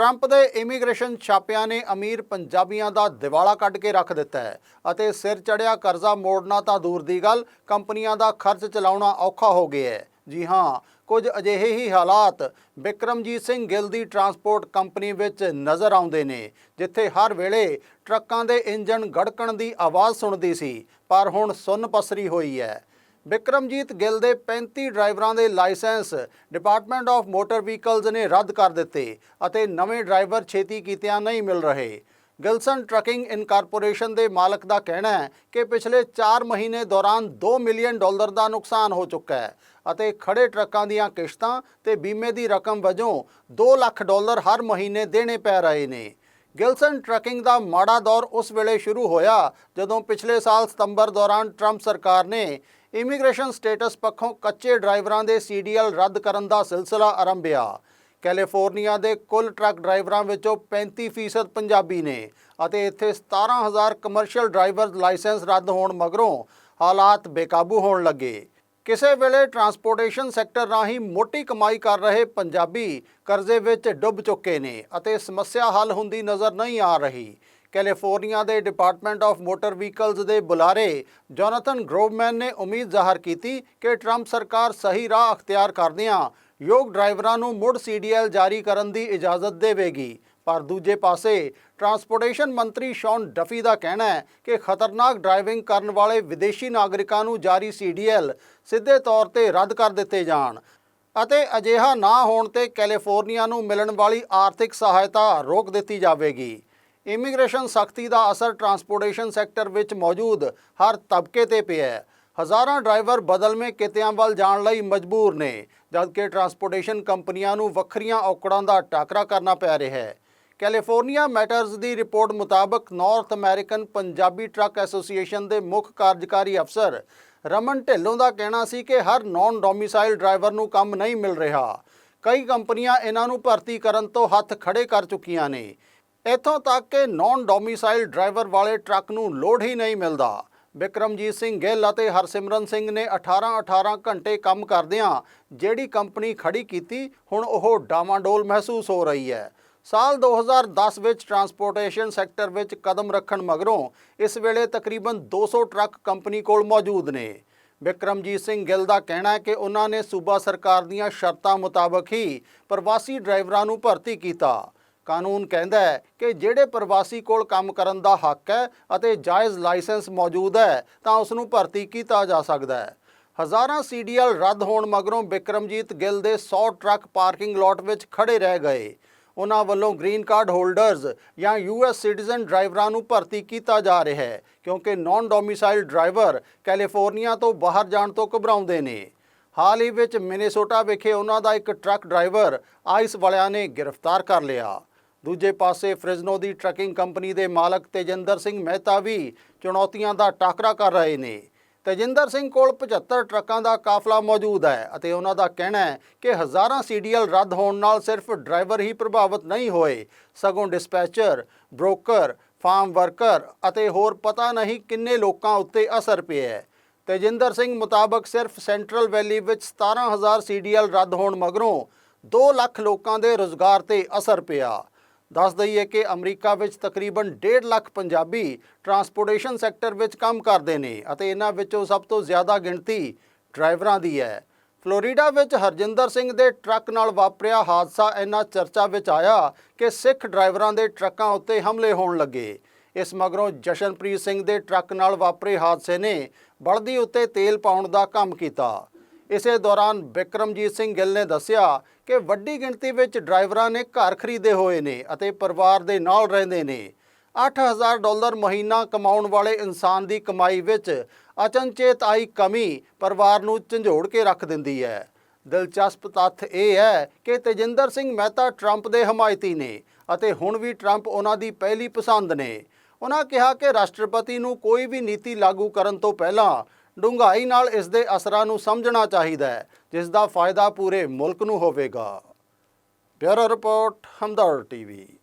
Trump ਦੇ immigration ਛਾਪਿਆਂ ਨੇ ਅਮੀਰ ਪੰਜਾਬੀਆਂ ਦਾ ਦਿਵਾਲਾ ਕੱਢ ਕੇ ਰੱਖ ਦਿੱਤਾ ਹੈ ਅਤੇ ਸਿਰ ਚੜਿਆ ਕਰਜ਼ਾ ਮੋੜਨਾ ਤਾਂ ਦੂਰ ਦੀ ਗੱਲ, ਕੰਪਨੀਆਂ ਦਾ ਖਰਚ ਚਲਾਉਣਾ ਔਖਾ ਹੋ ਗਿਆ ਹੈ। ਜੀ ਹਾਂ, ਕੁਝ ਅਜਿਹੇ ਹੀ ਹਾਲਾਤ ਬਿਕਰਮਜੀਤ ਸਿੰਘ ਗਿੱਲ ਦੀ ਟਰਾਂਸਪੋਰਟ ਕੰਪਨੀ ਵਿੱਚ ਨਜ਼ਰ ਆਉਂਦੇ ਨੇ, ਜਿੱਥੇ ਹਰ ਵੇਲੇ ਟਰੱਕਾਂ ਦੇ ਇੰਜਣ ਗੜਕਣ ਦੀ ਆਵਾਜ਼ ਸੁਣਦੀ ਸੀ, ਪਰ ਹੁਣ ਸੁੰਨ ਪਸਰੀ ਹੋਈ ਹੈ। ਬਿਕਰਮਜੀਤ ਗਿੱਲ ਦੇ 35 ਡਰਾਈਵਰਾਂ ਦੇ licence department of motor vehicles ਨੇ ਰੱਦ ਕਰ ਦਿੱਤੇ ਅਤੇ ਨਵੇਂ ਡਰਾਈਵਰ ਛੇਤੀ ਕੀਤਿਆਂ ਨਹੀਂ ਮਿਲ ਰਹੇ। ਗਿਲਸਨ ਟਰੱਕਿੰਗ ਇਨਕਾਰਪੋਰੇਸ਼ਨ ਦੇ ਮਾਲਕ ਦਾ ਕਹਿਣਾ ਹੈ ਕਿ ਪਿਛਲੇ 4 ਮਹੀਨੇ ਦੌਰਾਨ 2 ਮਿਲੀਅਨ ਡਾਲਰ ਦਾ ਨੁਕਸਾਨ ਹੋ ਚੁੱਕਾ ਹੈ ਅਤੇ ਖੜੇ ਟਰੱਕਾਂ ਦੀਆਂ ਕਿਸ਼ਤਾਂ ਤੇ ਬੀਮੇ ਦੀ ਰਕਮ ਵਜੋਂ 2 ਲੱਖ ਡਾਲਰ ਹਰ ਮਹੀਨੇ ਦੇਣੇ ਪੈ ਰਹੇ ਨੇ। ਗਿਲਸਨ ਟਰੱਕਿੰਗ ਦਾ ਮਾੜਾ ਦੌਰ ਉਸ ਵੇਲੇ ਸ਼ੁਰੂ ਹੋਇਆ ਜਦੋਂ ਪਿਛਲੇ ਸਾਲ ਸਤੰਬਰ ਦੌਰਾਨ ਟਰੰਪ ਸਰਕਾਰ ਨੇ ਇਮੀਗ੍ਰੇਸ਼ਨ ਸਟੇਟਸ ਪੱਖੋਂ ਕੱਚੇ ਡਰਾਈਵਰਾਂ ਦੇ ਸੀਡੀਐਲ ਰੱਦ ਕਰਨ ਦਾ ਸਿਲਸਿਲਾ ਆਰੰਭਿਆ। ਕੈਲੀਫੋਰਨੀਆ ਦੇ ਕੁੱਲ ਟਰੱਕ ਡਰਾਈਵਰਾਂ ਵਿੱਚੋਂ 35% ਪੰਜਾਬੀ ਨੇ ਅਤੇ ਇੱਥੇ 17000 ਕਮਰਸ਼ੀਅਲ ਡਰਾਈਵਰ ਲਾਇਸੈਂਸ ਰੱਦ ਹੋਣ ਮਗਰੋਂ ਹਾਲਾਤ ਬੇਕਾਬੂ ਹੋਣ ਲੱਗੇ। ਕਿਸੇ ਵੇਲੇ ਟਰਾਂਸਪੋਰਟੇਸ਼ਨ ਸੈਕਟਰ ਰਾਹੀਂ ਮੋਟੀ ਕਮਾਈ ਕਰ ਰਹੇ ਪੰਜਾਬੀ ਕਰਜ਼ੇ ਵਿੱਚ ਡੁੱਬ ਚੁੱਕੇ ਨੇ ਅਤੇ ਸਮੱਸਿਆ ਹੱਲ ਹੁੰਦੀ ਨਜ਼ਰ ਨਹੀਂ ਆ ਰਹੀ। ਕੈਲੀਫੋਰਨੀਆ ਦੇ ਡਿਪਾਰਟਮੈਂਟ ਆਫ ਮੋਟਰ ਵਹੀਕਲਸ ਦੇ ਬੁਲਾਰੇ ਜੋਨਾਥਨ ਗਰੋਵਮੈਨ ਨੇ ਉਮੀਦ ਜ਼ਾਹਰ ਕੀਤੀ ਕਿ ਟਰੰਪ ਸਰਕਾਰ ਸਹੀ ਰਾਹ ਅਖਤਿਆਰ ਕਰਦਿਆਂ ਯੋਗ ਡਰਾਈਵਰਾਂ ਨੂੰ ਮੁੜ ਸੀਡੀਐਲ ਜਾਰੀ ਕਰਨ ਦੀ ਇਜਾਜ਼ਤ ਦੇਵੇਗੀ। ਪਰ ਦੂਜੇ ਪਾਸੇ ਟਰਾਂਸਪੋਰਟੇਸ਼ਨ ਮੰਤਰੀ ਸ਼ੌਨ ਡਫੀ ਦਾ ਕਹਿਣਾ ਹੈ ਕਿ ਖਤਰਨਾਕ ਡਰਾਈਵਿੰਗ ਕਰਨ ਵਾਲੇ ਵਿਦੇਸ਼ੀ ਨਾਗਰਿਕਾਂ ਨੂੰ ਜਾਰੀ ਸੀਡੀਐਲ ਸਿੱਧੇ ਤੌਰ ਤੇ ਰੱਦ ਕਰ ਦਿੱਤੇ ਜਾਣ ਅਤੇ ਅਜਿਹਾ ਨਾ ਹੋਣ ਤੇ ਕੈਲੀਫੋਰਨੀਆ ਨੂੰ ਮਿਲਣ ਵਾਲੀ ਆਰਥਿਕ ਸਹਾਇਤਾ ਰੋਕ ਦਿੱਤੀ ਜਾਵੇਗੀ। ਇਮੀਗ੍ਰੇਸ਼ਨ ਸਖਤੀ ਦਾ ਅਸਰ ਟਰਾਂਸਪੋਰਟੇਸ਼ਨ ਸੈਕਟਰ ਵਿੱਚ ਮੌਜੂਦ ਹਰ ਤਬਕੇ ਤੇ ਪਿਆ ਹੈ। ਹਜ਼ਾਰਾਂ ਡਰਾਈਵਰ ਬਦਲਵੇਂ ਕਿੱਤਿਆਂ ਵੱਲ ਜਾਣ ਲਈ ਮਜਬੂਰ ਨੇ, ਜਦਕਿ ਟਰਾਂਸਪੋਰਟੇਸ਼ਨ ਕੰਪਨੀਆਂ ਨੂੰ ਵੱਖਰੀਆਂ ਔਕੜਾਂ ਦਾ ਟਾਕਰਾ ਕਰਨਾ ਪੈ ਰਿਹਾ ਹੈ। ਕੈਲੀਫੋਰਨੀਆ ਮੈਟਰਜ਼ ਦੀ ਰਿਪੋਰਟ ਮੁਤਾਬਕ North American Punjabi truck association ਦੇ ਮੁੱਖ ਕਾਰਜਕਾਰੀ ਅਫਸਰ ਰਮਨ ਢਿੱਲੋਂ ਦਾ ਕਹਿਣਾ ਸੀ ਕਿ ਹਰ ਨਾਨ ਡੋਮਿਸਾਈਲ ਡਰਾਈਵਰ ਨੂੰ ਕੰਮ ਨਹੀਂ ਮਿਲ ਰਿਹਾ। ਕਈ ਕੰਪਨੀਆਂ ਇਹਨਾਂ ਨੂੰ ਭਰਤੀ ਕਰਨ ਤੋਂ ਹੱਥ ਖੜੇ ਕਰ ਚੁੱਕੀਆਂ ਨੇ। ਇੱਥੋਂ ਤੱਕ ਕਿ ਨਾਨ ਡੋਮਿਸਾਈਲ ਡਰਾਈਵਰ ਵਾਲੇ ਟਰੱਕ ਨੂੰ ਲੋਡ ਹੀ ਨਹੀਂ ਮਿਲਦਾ। ਬਿਕਰਮਜੀਤ ਸਿੰਘ ਗਿੱਲ ਅਤੇ ਹਰਸਿਮਰਨ ਸਿੰਘ ਨੇ 18-18 ਘੰਟੇ ਕੰਮ ਕਰਦਿਆਂ ਜਿਹੜੀ ਕੰਪਨੀ ਖੜੀ ਕੀਤੀ, ਹੁਣ ਉਹ ਡਾਮਾਡੋਲ ਮਹਿਸੂਸ ਹੋ ਰਹੀ ਹੈ। ਸਾਲ 2010 ਵਿੱਚ ਟਰਾਂਸਪੋਰਟੇਸ਼ਨ ਸੈਕਟਰ ਵਿੱਚ ਕਦਮ ਰੱਖਣ ਮਗਰੋਂ ਇਸ ਵੇਲੇ ਤਕਰੀਬਨ 200 ਟਰੱਕ ਕੰਪਨੀ ਕੋਲ ਮੌਜੂਦ ਨੇ। ਬਿਕਰਮਜੀਤ ਸਿੰਘ ਗਿੱਲ ਦਾ ਕਹਿਣਾ ਹੈ ਕਿ ਉਹਨਾਂ ਨੇ ਸੂਬਾ ਸਰਕਾਰ ਦੀਆਂ ਸ਼ਰਤਾਂ ਮੁਤਾਬਕ ਹੀ ਪ੍ਰਵਾਸੀ ਡਰਾਈਵਰਾਂ ਨੂੰ ਭਰਤੀ ਕੀਤਾ। ਕਾਨੂੰਨ ਕਹਿੰਦਾ ਹੈ ਕਿ ਜਿਹੜੇ ਪ੍ਰਵਾਸੀ ਕੋਲ ਕੰਮ ਕਰਨ ਦਾ ਹੱਕ ਹੈ ਅਤੇ ਜਾਇਜ਼ ਲਾਇਸੈਂਸ ਮੌਜੂਦ ਹੈ, ਤਾਂ ਉਸ ਨੂੰ ਭਰਤੀ ਕੀਤਾ ਜਾ ਸਕਦਾ ਹੈ। ਹਜ਼ਾਰਾਂ ਸੀਡੀਐਲ ਰੱਦ ਹੋਣ ਮਗਰੋਂ ਬਿਕਰਮਜੀਤ ਗਿੱਲ ਦੇ 100 ਟਰੱਕ ਪਾਰਕਿੰਗ ਲਾਟ ਵਿੱਚ ਖੜੇ ਰਹਿ ਗਏ। ਉਹਨਾਂ ਵੱਲੋਂ ਗ੍ਰੀਨ ਕਾਰਡ ਹੋਲਡਰਜ਼ ਜਾਂ ਯੂਐਸ ਸਿਟੀਜ਼ਨ ਡਰਾਈਵਰਾਂ ਨੂੰ ਭਰਤੀ ਕੀਤਾ ਜਾ ਰਿਹਾ ਹੈ, ਕਿਉਂਕਿ ਨਾਨ ਡੋਮਿਸਾਈਲ ਡਰਾਈਵਰ ਕੈਲੀਫੋਰਨੀਆ ਤੋਂ ਬਾਹਰ ਜਾਣ ਤੋਂ ਘਬਰਾਉਂਦੇ ਨੇ। ਹਾਲ ਹੀ ਵਿੱਚ ਮਿਨੇਸੋਟਾ ਵਿਖੇ ਉਹਨਾਂ ਦਾ ਇੱਕ ਟਰੱਕ ਡਰਾਈਵਰ ਆਈਸ ਵਾਲਿਆਂ ਨੇ ਗ੍ਰਿਫਤਾਰ ਕਰ ਲਿਆ। ਦੂਜੇ ਪਾਸੇ ਫ੍ਰਿਜ਼ਨੋ ਦੀ ਟਰੱਕਿੰਗ ਕੰਪਨੀ ਦੇ ਮਾਲਕ ਤੇਜਿੰਦਰ ਸਿੰਘ ਮਹਿਤਾ ਵੀ ਚੁਣੌਤੀਆਂ ਦਾ ਟਾਕਰਾ ਕਰ ਰਹੇ ਨੇ। ਤੇਜਿੰਦਰ ਸਿੰਘ ਕੋਲ 75 ਟਰੱਕਾਂ ਦਾ ਕਾਫਲਾ ਮੌਜੂਦ ਹੈ ਅਤੇ ਉਹਨਾਂ ਦਾ ਕਹਿਣਾ ਹੈ ਕਿ ਹਜ਼ਾਰਾਂ ਸੀਡੀਐਲ ਰੱਦ ਹੋਣ ਨਾਲ ਸਿਰਫ ਡਰਾਈਵਰ ਹੀ ਪ੍ਰਭਾਵਿਤ ਨਹੀਂ ਹੋਏ। ਸਗੋਂ ਡਿਸਪੈਚਰ, ਬ੍ਰੋਕਰ, ਫਾਰਮ ਵਰਕਰ ਅਤੇ ਹੋਰ ਪਤਾ ਨਹੀਂ ਕਿੰਨੇ ਲੋਕਾਂ ਉੱਤੇ ਅਸਰ ਪਿਆ ਹੈ। ਤੇਜਿੰਦਰ ਸਿੰਘ ਮੁਤਾਬਕ ਸਿਰਫ ਸੈਂਟਰਲ ਵੈਲੀ ਵਿੱਚ 17000 ਸੀਡੀਐਲ ਰੱਦ ਹੋਣ ਮਗਰੋਂ 2 ਲੱਖ ਲੋਕਾਂ ਦੇ ਰੁਜ਼ਗਾਰ ਤੇ ਅਸਰ ਪਿਆ। ਦੱਸ ਦਈਏ ਕਿ ਅਮਰੀਕਾ ਵਿੱਚ ਤਕਰੀਬਨ 1.5 ਲੱਖ ਪੰਜਾਬੀ ਟਰਾਂਸਪੋਰਟੇਸ਼ਨ ਸੈਕਟਰ ਵਿੱਚ ਕੰਮ ਕਰਦੇ ਨੇ ਅਤੇ ਇਹਨਾਂ ਵਿੱਚੋਂ ਸਭ ਤੋਂ ਜ਼ਿਆਦਾ ਗਿਣਤੀ ਡਰਾਈਵਰਾਂ ਦੀ ਹੈ। ਫਲੋਰੀਡਾ ਵਿੱਚ ਹਰਜਿੰਦਰ ਸਿੰਘ ਦੇ ਟਰੱਕ ਨਾਲ ਵਾਪਰਿਆ ਹਾਦਸਾ ਇੰਨਾ ਚਰਚਾ ਵਿੱਚ ਆਇਆ ਕਿ ਸਿੱਖ ਡਰਾਈਵਰਾਂ ਦੇ ਟਰੱਕਾਂ ਉੱਤੇ ਹਮਲੇ ਹੋਣ ਲੱਗੇ। ਇਸ ਮਗਰੋਂ ਜਸ਼ਨਪ੍ਰੀਤ ਸਿੰਘ ਦੇ ਟਰੱਕ ਨਾਲ ਵਾਪਰੇ ਹਾਦਸੇ ਨੇ ਬਲਦੀ ਉੱਤੇ ਤੇਲ ਪਾਉਣ ਦਾ ਕੰਮ ਕੀਤਾ। ਇਸੇ ਦੌਰਾਨ ਬਿਕਰਮਜੀਤ ਸਿੰਘ ਗਿੱਲ ਨੇ ਦੱਸਿਆ ਕਿ ਵੱਡੀ ਗਿਣਤੀ ਵਿੱਚ ਡਰਾਈਵਰਾਂ ਨੇ ਘਰ ਖਰੀਦੇ ਹੋਏ ਨੇ ਅਤੇ ਪਰਿਵਾਰ ਦੇ ਨਾਲ ਰਹਿੰਦੇ ਨੇ। 8000 ਡਾਲਰ ਮਹੀਨਾ ਕਮਾਉਣ ਵਾਲੇ ਇਨਸਾਨ ਦੀ ਕਮਾਈ ਵਿੱਚ ਅਚਨਚੇਤ ਆਈ ਕਮੀ ਪਰਿਵਾਰ ਨੂੰ ਝੰਜੋੜ ਕੇ ਰੱਖ ਦਿੰਦੀ ਹੈ। ਦਿਲਚਸਪ ਤੱਥ ਇਹ ਹੈ ਕਿ ਤੇਜਿੰਦਰ ਸਿੰਘ ਮਹਿਤਾ ਟਰੰਪ ਦੇ ਹਮਾਇਤੀ ਨੇ ਅਤੇ ਹੁਣ ਵੀ ਟਰੰਪ ਉਹਨਾਂ ਦੀ ਪਹਿਲੀ ਪਸੰਦ ਨੇ। ਉਹਨਾਂ ਕਿਹਾ ਕਿ ਰਾਸ਼ਟਰਪਤੀ ਨੂੰ ਕੋਈ ਵੀ ਨੀਤੀ ਲਾਗੂ ਕਰਨ ਤੋਂ ਪਹਿਲਾਂ ਡੂੰਘਾਈ ਨਾਲ ਇਸ ਦੇ ਅਸਰਾਂ ਨੂੰ ਸਮਝਣਾ ਚਾਹੀਦਾ ਹੈ, ਜਿਸ ਦਾ ਫਾਇਦਾ ਪੂਰੇ ਮੁਲਕ ਨੂੰ ਹੋਵੇਗਾ। Bureau report Hamdard TV.